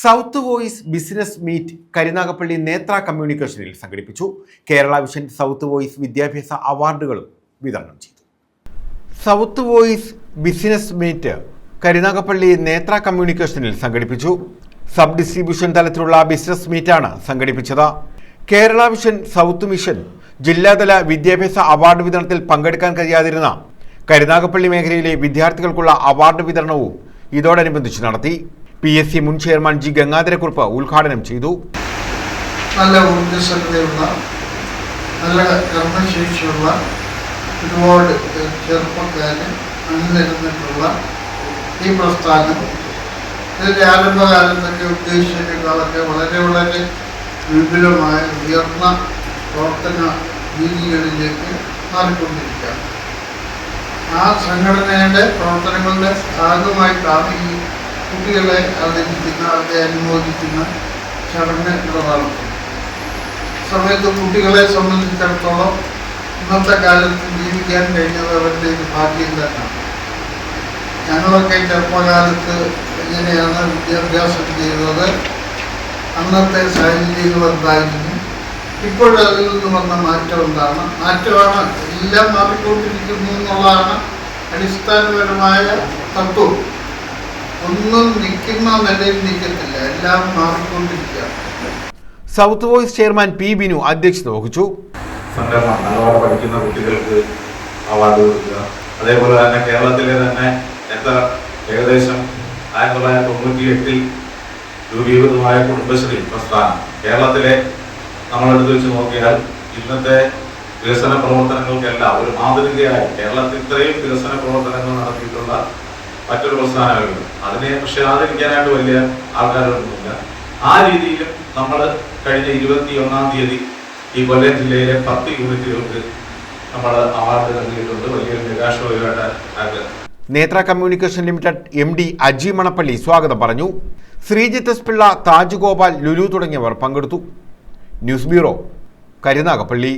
South Voice business meet Karunagappally Netra കമ്മ്യൂണിക്കേഷനിൽ സംഘടിപ്പിച്ചു. Kerala vision south voice വിദ്യാഭ്യാസ അവാർഡുകളും വിതരണം ചെയ്തു. South voice business meet Karunagappally Nethra കമ്മ്യൂണിക്കേഷനിൽ സംഘടിപ്പിച്ചു. സബ് ഡിസ്ട്രിബ്യൂഷൻ തലത്തിലുള്ള ബിസിനസ് മീറ്റാണ് സംഘടിപ്പിച്ചത്. കേരള വിഷൻ സൗത്ത് മിഷൻ ജില്ലാതല വിദ്യാഭ്യാസ അവാർഡ് വിതരണത്തിൽ പങ്കെടുക്കാൻ കഴിയാതിരുന്ന കരുനാഗപ്പള്ളി മേഖലയിലെ വിദ്യാർത്ഥികൾക്കുള്ള അവാർഡ് വിതരണവും ഇതോടനുബന്ധിച്ച് നടത്തി. പി എസ് സി മുൻ ചെയർമാൻ ജി ഗംഗാധരക്കുറുപ്പ് ഉദ്ഘാടനം ചെയ്തു. നല്ല ഊർജസ്വലതയുള്ള നല്ല കർമ്മശേഷിയുള്ള ഒരുപാട് ചെറുപ്പക്കാര് അണിനിരന്നിട്ടുള്ള ഈ പ്രസ്ഥാനം. ഇതിന്റെ ആരംഭകാലത്തൊക്കെ ഉദ്ദേശിച്ചതിനേക്കാളൊക്കെ വളരെ വളരെ വിപുലമായ ഉയർന്ന പ്രവർത്തന രീതികളിലേക്ക് മാറിക്കൊണ്ടിരിക്കുകയാണ്. ആ സംഘടനയുടെ പ്രവർത്തനങ്ങളുടെ ഭാഗമായിട്ടാണ് ഈ കുട്ടികളെ അവതരിപ്പിക്കുന്ന അവരെ അനുമോദിക്കുന്ന ചടങ്ങ് നടത്തുന്നത് സമയത്ത് കുട്ടികളെ സംബന്ധിച്ചിടത്തോളം ഇന്നത്തെ കാലത്ത് ജീവിക്കാൻ കഴിഞ്ഞത് അവരുടെ ഒരു ഭാഗ്യം തന്നെയാണ്. ഞങ്ങളൊക്കെ ചെറുപ്പകാലത്ത് എങ്ങനെയാണ് വിദ്യാഭ്യാസം ചെയ്തത് അന്നത്തെ സാഹചര്യങ്ങൾ എന്തായിരുന്നു ഇപ്പോഴതിൽ നിന്ന് വന്ന മാറ്റം എന്താണ്? മാറ്റമാണ്. എല്ലാം മാറിക്കൊണ്ടിരിക്കുന്നു എന്നുള്ളതാണ് അടിസ്ഥാനപരമായ തത്വം. ഒന്നും നിൽക്കുന്ന നിലയിൽ നിൽക്കത്തില്ല. എല്ലാം മാറിക്കൊണ്ടിരിക്കുക South Voice chairman P Binu അധ്യക്ഷത വഹിച്ചു. സംഘടന നല്ലപോലെ പഠിക്കുന്ന കുട്ടികൾക്ക് അവാർഡ് കൊടുക്കുക. അതേപോലെ തന്നെ കേരളത്തിലെ തന്നെ എത്ര ഏകദേശം ആയിരത്തി തൊള്ളായിരത്തി തൊണ്ണൂറ്റി എട്ടിൽ രൂപീകൃതമായ കുടുംബശ്രീ പ്രസ്ഥാനം. കേരളത്തിലെ നമ്മളെടുത്ത് വെച്ച് നോക്കിയാൽ ഇന്നത്തെ വികസന പ്രവർത്തനങ്ങൾക്കെല്ലാം ഒരു മാതൃകയായി കേരളത്തിൽ ഇത്രയും വികസന പ്രവർത്തനങ്ങൾ നടത്തിയിട്ടുള്ള മറ്റൊരു പ്രസ്ഥാനമല്ല അതിനെ പക്ഷെ ആദരിക്കാനായിട്ട് വലിയ ആൾക്കാരൊന്നുമില്ല. ആ രീതിയിലും നമ്മൾ കഴിഞ്ഞ ഇരുപത്തി ഒന്നാം തീയതി ഈ കൊല്ലം ജില്ലയിലെ പത്ത് യൂണിറ്റുകൾക്ക് നമ്മൾ അവാർഡ് നൽകിയിട്ടുണ്ട്. വലിയൊരു നിരാശമായിട്ട് അത് Netra communication limited M D Aji Manappally സ്വാഗതം പറഞ്ഞു. ശ്രീജിത്ത് പിള്ള താജ് ഗോപാൽ ലുലു തുടങ്ങിയവർ പങ്കെടുത്തു. News bureau Karunagappally.